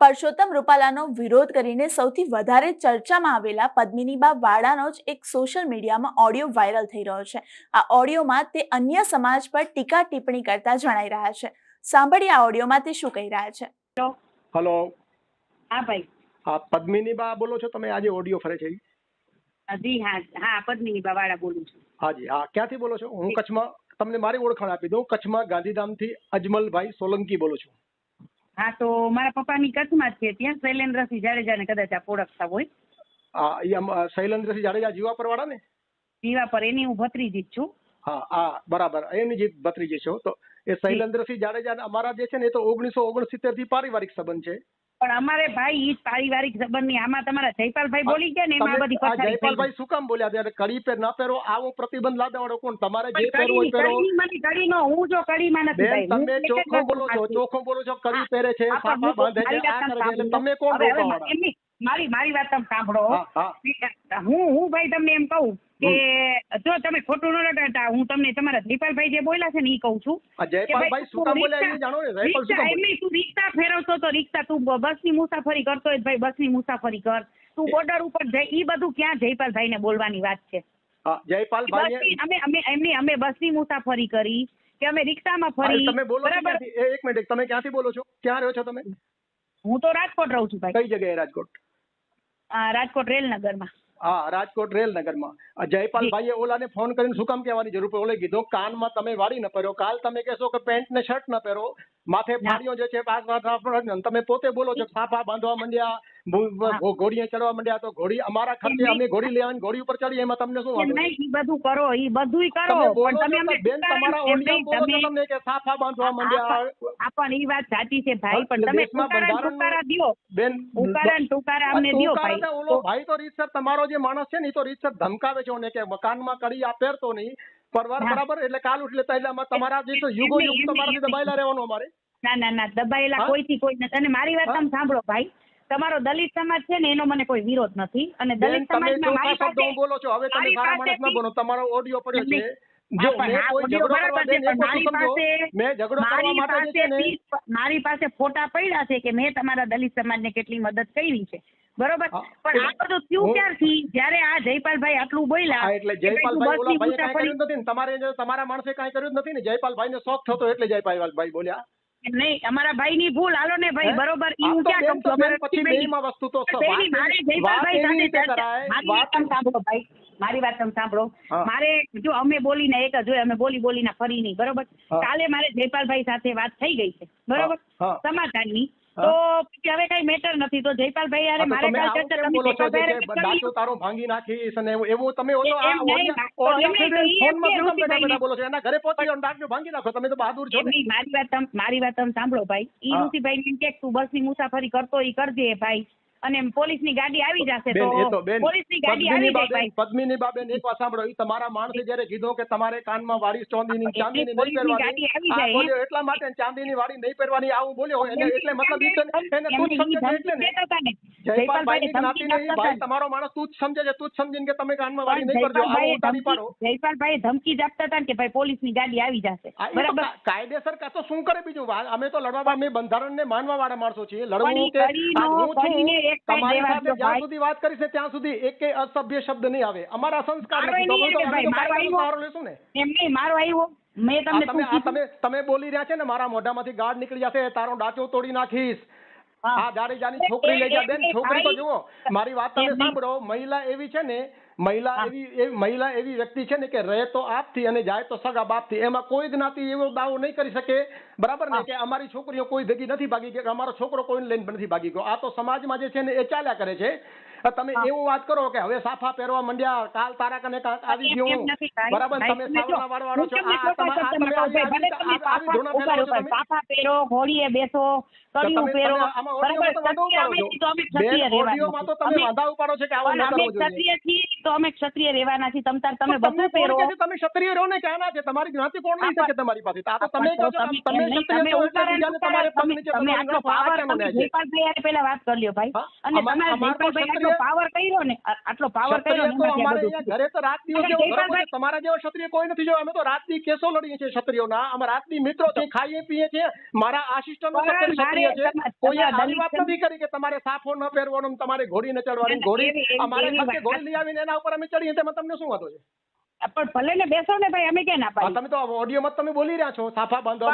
પરસોત્તમ રૂપાલાનો વિરોધ કરીને સૌથી વધારે ચર્ચામાં આવેલા પદ્મિનીબા વાડાનો જ એક સોશિયલ મીડિયામાં ઓડિયો વાયરલ થઈ રહ્યો છે. આ ઓડિયોમાં તે અન્ય સમાજ પર ટીકા ટિપ્પણી કરતા જણાઈ રહ્યા છે. સાંભળીએ આ ઓડિયોમાં તે શું કહી રહ્યા છે. હલો. હા ભાઈ. હા પદ્મિની બા બોલો છો તમે? આજે ઓડિયો ફરે છે? જી હા હા પદ્મિની બાવાળા બોલું છું. હાજી હા ક્યાંથી બોલો છો? હું કચ્છમાં તમને મારી ઓળખાણ આપી દઉં. કચ્છમાં ગાંધીધામથી અજમલભાઈ સોલંકી બોલું છું. હા તો મારા પપ્પાની કચ્છમાં જ છે ત્યાં શૈલેન્દ્રસિંહ જાડેજાને કદાચ આપ ઓળખતા હોય. હા એ આમ, શૈલેન્દ્રસિંહ જાડેજા જીવાપર વાળા ને જીવા પર એની હું ભત્રીજી જ છું. હા હા બરાબર એની જીત ભત્રીજી છો. તો એ શૈલેન્દ્રસિંહ જાડેજા અમારા જે છે ને એ તો ઓગણીસો ઓગણસિત્તેરથી પારિવારિક સંબંધ છે. પણ અમારે ભાઈ ઈ જ પારિવારિક સંબંધની આમાં તમારા જયપાલભાઈ બોલી ગયા ને એમાં આ બધી પથારી થઈ ગઈ. જયપાલભાઈ શું કામ બોલ્યા ત્યારે કડી પહેર ના પહેરો આવો પ્રતિબંધ લાદવાડો કોણ? તમારે જે પણ પહેરવું હોય પહેરો. કડીની મને કડીનો હું જો કડીમાં નથી બેન ભાઈ હું તમે ચોખ્ખો બોલો છો ચોખ્ખો બોલો છો કડી હા. પહેરે છે હા, પણ સાફા હું બાંધે છે મારી આ વાત કરે છે. એટલે સાંભળો. તમે કોણ હવે- હવે રોકવાવાળા એમની- મારી મારી વાત તમે સાંભળો. હા હા. હું હું ભાઈ તમને એમ કહું કે જો તમે ખોટું ન લગાડતા હું તમને તમારા જયપાલભાઈ જે બોલ્યા છે ને એ કહું છું. જયપાલભાઈ શું કામ બોલ્યા એ જાણો ને જયપાલ શું કામ એમની તું રિક્ષા ફેરવતો તો રિક્ષા તું બસની મુસાફરી કરતો હોય ભાઈ બસની મુસાફરી કર. તું બોર્ડર ઉપર જઈ ઈ બધું ક્યાં જયપાલભાઈ ને બોલવાની વાત છે? હા જયપાલભાઈ અમે અમે એમની અમે બસની મુસાફરી કરી કે અમે રિક્ષામાં ફરી. તમે બોલો બરાબર? એક મિનિટ તમે ક્યાંથી બોલો છો? ક્યાં રહ્યો છો તમે? હું તો રાજકોટ રહું છું ભાઈ. કઈ જગ્યાએ રાજકોટ? રાજકોટ રેલનગરમાં. હા, રાજકોટ રેલનગરમાં. જયપાલ જયપાલભાઈએ ઓલાને ફોન કરીને શું કામ કહેવાની જરૂર પડે? ઓલે કીધો, કાનમાં તમે વાળી ન પહેરો. કાલ તમે કહેશો કે પેન્ટ ને શર્ટ ન પહેરો. માથે ફાડીઓ જે છે તમે પોતે બોલો છો સાફા બાંધવા માંડ્યા ઘોડીએ ચડવા માંડ્યા તો ઘોડી અમારા ખર્ચે અમે ઘોડી લેવાની ઘોડી ઉપર ચડી એમાં તમને શું વાંધો? નહીં ઈ બધું કરો ઈ બધું કરો પણ તમે અમને બેન તમારા ઓડિયા બોલો તમને કે સાફા બાંધવા માંડ્યા આ પણ ઈ વાત સાચી છે ભાઈ પણ તમે ટુકારા દ્યો. બેન ટુકારા ટુકારા અમને દિયો ભાઈ. ઓલો ભાઈ તો રીતસર તમારો જે માણસ છે ને એ તો રીતસર ધમકાવે છે ઓને કે મકાનમાં કડી આ પહેરતો નહીં પરવાર બરાબર? એટલે કાલ ઉઠી લેતા એટલે તમારા જે યુગો યુગ તમારાથી દબાયેલા રહેવાનું અમારે. ના ના ના દબાયેલા કોઈથી કોઈ નથી. અને મારી વાત તમે સાંભળો ભાઈ. તમારો દલિત સમાજ છે ને એનો મને કોઈ વિરોધ નથી. અને દલિત સમાજમાં મારી પાસે બોલો છો. હવે તમે મારી માણસ ના બોલો તમારો ઓડિયો પડ્યો છે. જો મારી પાસે- ને મારી ફોટા પડ્યા છે કે મેં તમારા દલિત સમાજને કેટલી મદદ કરી છે. બરોબર? પણ આ બધું થયું ક્યારથી? જ્યારે આ જયપાલભાઈ આટલું બોલ્યા એટલે ભાઈ જયપાલભાઈ ઓલા ભાઈએ કાંઈ કર્યું નથી ને? તમારે તમારા માણસે કાંઈ કર્યું નથી ને? જયપાલભાઈ ને શોખ થતો એટલે જયપાલભાઈ બોલ્યા. નહીં અમારા ભાઈની ભૂલ. હાલો ને ભાઈ બરોબર ઈ હું ક્યાં કહું છું? પછી બેયમાં વસ્તુ તો સ- મારે જયપાલભાઈ સાથે ચર્ચા- મારી વાત તમે સાંભળો ભાઈ મારી વાત તમે સાંભળો. મારે જો અમે બોલીને એક જ હોય અમે બોલી બોલીને ફરી નહીં બરોબર? કાલે મારે જયપાલભાઈ સાથે વાત થઈ ગઈ છે બરોબર. સમાધાનની. તો પછી હવે કઈ મેટર નથી. તો જયપાલભાઈ હા, મારે કાલ ચર્ચા તમે જયપાલભાઈ તારો ભાંગી નાખીશ અને એવું તમે ઓલો આ ફોનમાં બોલો છો? એના ઘરે પહોંચી અને ને ભાંગી નાખો તમે તો બહાદુર છો મારી વાત મારી વાત તમે સાંભળો ભાઈ. ઈ હા. ને કે તું બસની મુસાફરી કરતો ઈ કરજે ભાઈ. અને પોલીસની ગાડી આવી જશે તો પોલીસની ગાડી આવી જાય ભાઈ. પદ્મિની બાબેન એક વાત સાંભળો તમારા માણસે જ્યારે કીધું કે તમારે કાનમાં વાળી ચાંદીની એટલે ચાંદીની નહીં પહેરવાની એટલા માટે ચાંદીની વાળી નહીં પહેરવાની આવું બોલ્યો હોય એટલે મતલબ એને તું સમજે એટલે ને. જયપાલભાઈની જ્ઞાતિને ભાઈ તમારો માણસ તું જ સમજે છે તું જ સમજીને કે તમે કાનમાં વાળી નહીં કરજો આવું ઉતારી પાડો. જયપાલભાઈ ધમકી જ આપતા હતા ને કે ભાઈ પોલીસની ગાડી આવી જશે. બરાબર? કાયદેસર કા તો શું કરે બીજું? અમે તો લડવા અમે બંધારણને માનવા વાળા માણસો છીએ. લડવું કે હું છું કડીને એક તમારી સાથે જ્યાં સુધી વાત કરી છે ત્યાં સુધી એકે અસભ્ય શબ્દ નહીં આવે. અમારા સંસ્કાર લેશું ને. એમ નહીં મારો આવ્યો. મેં તમને તમે તમે બોલી રહ્યા છે ને મારા મોઢામાંથી ગાઢ નીકળી જશે તારો ડાચો તોડી નાખીશ. આ જાડેજાની છોકરી લઈ જા બેન છોકરી તો જુઓ મારી વાત તમે સાંભળો મહિલા એવી છે ને મહિલા એવી મહિલા એવી વ્યક્તિ છે ને કે રહે તો આપથી અને જાય તો સગા બાપથી એમાં કોઈ જ્ઞાતિ એવો દાવો નહીં કરી શકે બરાબર ને? કે અમારી છોકરીઓ કોઈ ભેગી નથી ભાગી કે અમારો છોકરો કોઈને લઈને નથી ભાગી ગયો. આ તો સમાજમાં જે છે ને એ ચાલ્યા કરે છે. તમે એવું વાત કરો કે હવે સાફા પહેરવા મંડ્યા કાલ તારા કને આવી ગયો. બરાબર તમે સાવરણા છો. આ આવી ધૂણા છો રહો, પહેરો ઘોડીએ બેસો કડિયું પહેરો. બરાબર તો ક્ષત્રિય. છીએ તો અમે તમે વાંધા ઉપાડો છો કે આવું ન અમે જોઈએ. ક્ષત્રિય છીએ તો અમે ક્ષત્રિય રહેવાના છીએ તમ તમે બધું પહેરો. કોણ કહે છે? તમે ક્ષત્રિય રહો ને ક્યાંના છે? તમારી જ્ઞાતિ કોણ લઈ શકે તમારી પાસે? આ તો તમે કહો છો તમે કે તમે એમ નહીં, ક્ષત્રિય છો એટલે ઉતારા બીજાને ઉતારા. તમારે તમે- નીચે તમે કરવાનું. આટલો આ તમે જયપાલભાઈ પહેલા વાત કરી લ્યો ભાઈ. અને તમારે જયપાલભાઈ આટલો પાવર કર્યો ને આટલો પાવર કર્યો ને અમારે ઘરે તો રાત દિવસ જેવો. તમારા જેવા ક્ષત્રિય કોઈ નથી. જોયો અમે તો રાત દી કેસો લડીએ છીએ ક્ષત્રિયોના અમે રાત દી મિત્રો છે ખાઈએ પીએ છીએ મારા પણ ક્ષત્રિય છે. કોઈ આવી વાત નથી કરી કે તમારે સાફો ન પહેરવાનો તમારે ઘોડી ન ચડવાની. ઘોડી અમારે ઘોડી લઈ આવીને એના ઉપર અમે ચડીએ તેમાં તમને શું વાંધો છે? પણ ભલે ને બેસો ને ભાઈ અમે ક્યાં ના પાડી તમે તો ઓડિયોમાં માં તમે બોલી રહ્યા છો. સાફા બાંધવા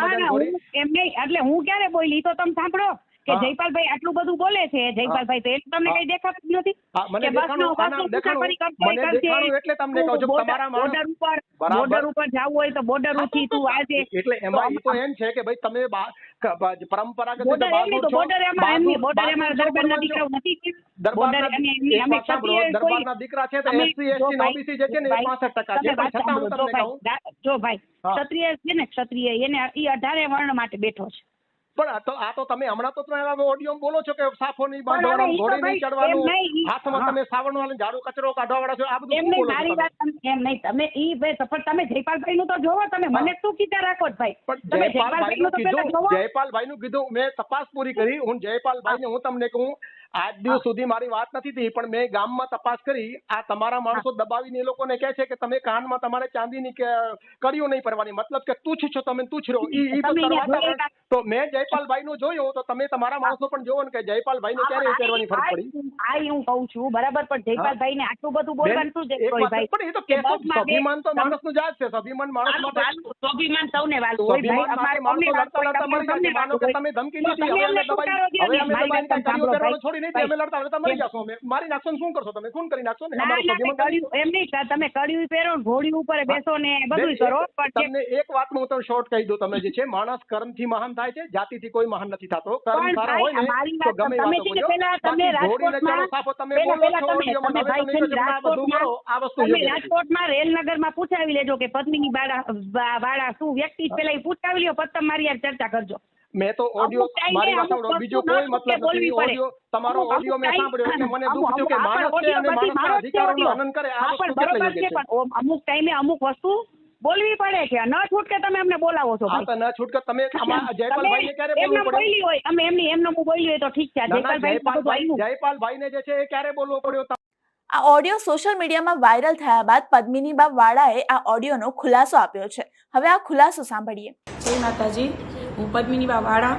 એમ નહીં એટલે હું ક્યારે બોલી? તો તમે સાંભળો. કે જયપાલભાઈ આટલું બધું બોલે છે જયપાલભાઈ તો એટલે તમને કઈ દેખાતું જ નથી કે બસનો- દેખાણું બસનો મુસાફરી કરતો હોય કરશે. એટલે તમને કહું છું તમારા માણસ ઉપર બોર્ડર ઉપર જવું હોય તો બોર્ડર ઉઠી તું આજે. એટલે એમાં તો એમ છે કે ભાઈ તમે પરંપરાગત એમની તો. એમાં એમની એમાં દરબારના નથી અમે દરબારના દીકરા છે તો જો ને ભાઈ, જે છે ને 65% છે. તમે વાત પણ છતાં હું તમને કહું. જો ભાઈ ક્ષત્રિય છે ને ક્ષત્રિય એને એ અઢારે વર્ણ માટે બેઠો છે. પણ આ તો આ તો તમે હમણાં તો તમે ઓડિયો બોલો છો કે સાફો નહીં બાંધવાનો ઘોડી નહીં ચડવાનું હાથમાં તમે સાવણ વાળા ઝાડુ કચરો કાઢવા વાળા છો આ બધું એમ નહીં મારી તમે? વાત તમે- એમ નહીં તમે ઈ ભાઈ સફળ તમે જયપાલભાઈ નું તો જોવો તમે મને શું કીધા રાખો છો ભાઈ? પણ તમે જયપાલભાઈ નું કીધું જયપાલભાઈ નું કીધું મેં તપાસ પૂરી કરી હું જયપાલભાઈ ને હું તમને કહું આજ દિવસ સુધી મારી વાત નથી થઈ પણ મેં ગામમાં તપાસ કરી આ તમારા માણસો દબાવીને એ લોકોને કહે છે કે તમે કાનમાં તમારે ચાંદીની કે કડીઓ નહીં પરવાની મતલબ કે તુચ્છ છો તમે તુચ્છ રહો. ઈ ઈ તો મેં જયપાલભાઈ નું જોયો તો તમે તમારા માણસો પણ જોવો ને કે જયપાલભાઈ ને ક્યારે પહેરવાની ફરક પડી? આ હું કહું છું બરાબર પણ જયપાલભાઈ ને આટલું બધું બોલવાનું શું બેન, છે? એક કોઈ વાત ભાઈ પણ એ તો કેસો સ્વાભિમાન તો માણસનું જાત છે. સ્વાભિમાન માણસ માટે સ્વાભિમાન સૌને વાલું હોય ભાઈ. અમારે અમને તમે ધમકી દીધી હવે અમે દબાઈ હવે અમે દબાઈ કરવાનું છોડી નહીં. અમે લડતા લડતા મરી જશો અમે. મારી નાખશો ને શું કરશો તમે? ખૂન કરી નાખશો ને? ના અમારો ના સ્વાભિમાન કડિયું? એમ નહીં તમે કડિયું પહેરો ઘોડી ઉપર બેસો ને બધું કરો પણ તમને એક વાતમાં હું તમને શોર્ટ કહી દઉં. તમે જે છે માણસ કર્મથી મહાન થાય છે જાતિથી કોઈ મહાન નથી થતો. કર્મ સારા હોય ને તો ગમે તમે છે પેલા તમે રાજકોટમાં- સાફો તમે બોલો છો તમે- ઓડિયોમાં, તમે હવે ભાઈ છે ને કહો છો, આ બધું રાજકોટમાં- આ વસ્તુ તમે રાજકોટમાં રેલનગરમાં પૂછાવી લેજો કે પદ્મિની બાળા વાળા શું? વ્યક્તિ પેલા પૂછાવી લ્યો પછી તમે મારી હારે ચર્ચા કરજો. મેં તો ઓડિયો મારી વાત સાંભળો બીજો કોઈ મતલબ નથી ઓડિયો તમારો ઓડિયો મેં સાંભળ્યો એટલે મને દુઃખ થયું કે માણસ છે અને માણસના અધિકારોનું હનન કરે આ વસ્તુ પણ કેટલી યોગ્ય છે અમુક ટાઈમે અમુક વસ્તુ બોલવી પડે છે ન છૂટકે તમે અમને બોલાવો છો ભાઈ. તો ન છૂટકે તમે જયપાલભાઈ ને ક્યારે બોલવું પડે? બોલી હોય અમે એમની એમને હું બોલી હોય તો ઠીક છે જયપાલભાઈ જયપાલભાઈ ને જે છે એ ક્યારે બોલવો પડ્યો? આ ઓડિયો સોશિયલ મીડિયામાં વાયરલ થયા બાદ પદ્મિની બા વાળાએ આ ઓડિયોનો ખુલાસો આપ્યો છે. હવે આ ખુલાસો સાંભળીએ. જય માતાજી. હું પદ્મિનીબા વાળા.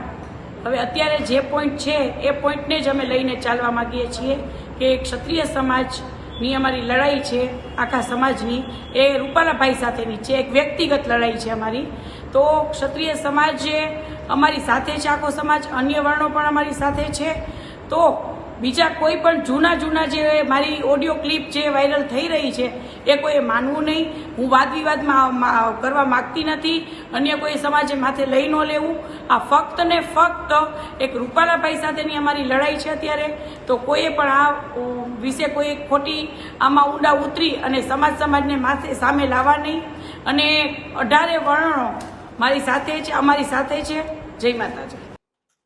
હવે અત્યારે જે પોઈન્ટ છે, એ પોઈન્ટને જ અમે લઈને ચાલવા માંગીએ છીએ કે ક્ષત્રિય સમાજની અમારી લડાઈ છે, આખા સમાજની. એ રૂપાલાભાઈ સાથેની છે, એક વ્યક્તિગત લડાઈ છે અમારી. તો ક્ષત્રિય સમાજ અમારી સાથે છે, આખો સમાજ. અન્ય વર્ણો પણ અમારી સાથે છે. તો બીજા કોઈ પણ જૂના જૂના જે મારી ઓડિયો ક્લિપ જે વાયરલ થઈ રહી છે, એ કોઈએ માનવું નહીં. હું વાદ વિવાદમાં કરવા માગતી નથી. અન્ય કોઈ સમાજે માથે લઈ ન લેવું. આ ફક્ત ને ફક્ત એક રૂપાલાભાઈ સાથેની અમારી લડાઈ છે અત્યારે. તો કોઈએ પણ આ વિશે કોઈ ખોટી, આમાં ઊંડા ઉતરી અને સમાજ સમાજને માથે સામે લાવવા નહીં. અને અઢારે વર્ણો મારી સાથે છે, અમારી સાથે છે. જય માતાજી.